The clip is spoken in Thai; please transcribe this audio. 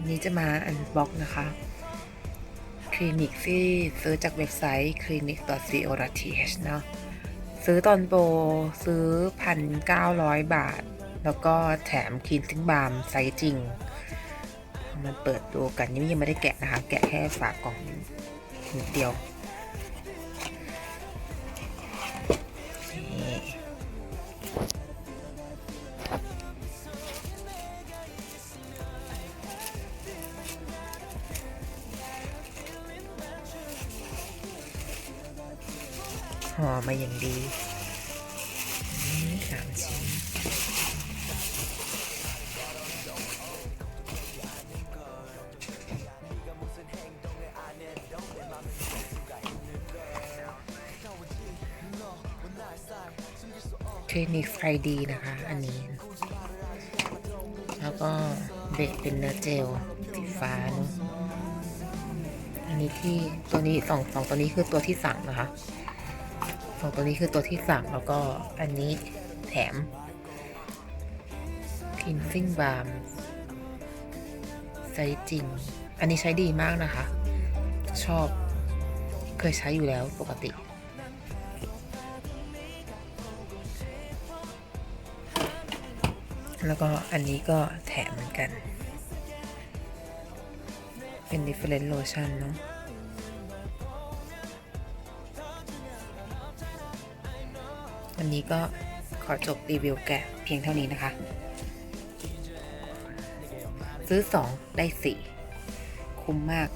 วันนี้จะมาอันบ็อกนะคะ คลินิกที่ซื้อจากเว็บไซต์ clinic.co.th เนาะซื้อตอนโปรซื้อ 1,900 บาท แล้วก็แถมคลีนซิ่งบาร์มไซส์จริง มันเปิดดูกันนี่ยังไม่ได้แกะนะคะ แกะแค่ฝากกล่องนิดเดียว ห่อมาอย่างดีสามชิ้นคลินิกไฟดีนะคะ อันนี้ แล้วก็เบรกเป็นเนื้อเจลสีฟ้านอะอันนี้ที่ตัวนี้สองสองตัวนี้คือตัวที่สั่งนะคะ สองตัวนี้คือตัวที่สั่งแล้วก็อันนี้แถม cleansing balm ใช้จริง อันนี้ใช้ดีมากนะคะ ชอบเคยใช้อยู่แล้วปกติแล้วก็อันนี้ก็แถมเหมือนกัน เป็น different lotion เนาะ วันนี้ก็ขอจบรีวิวแกะเพียงเท่านี้นะคะ ซื้อ 2 ได้ 4 คุ้มมาก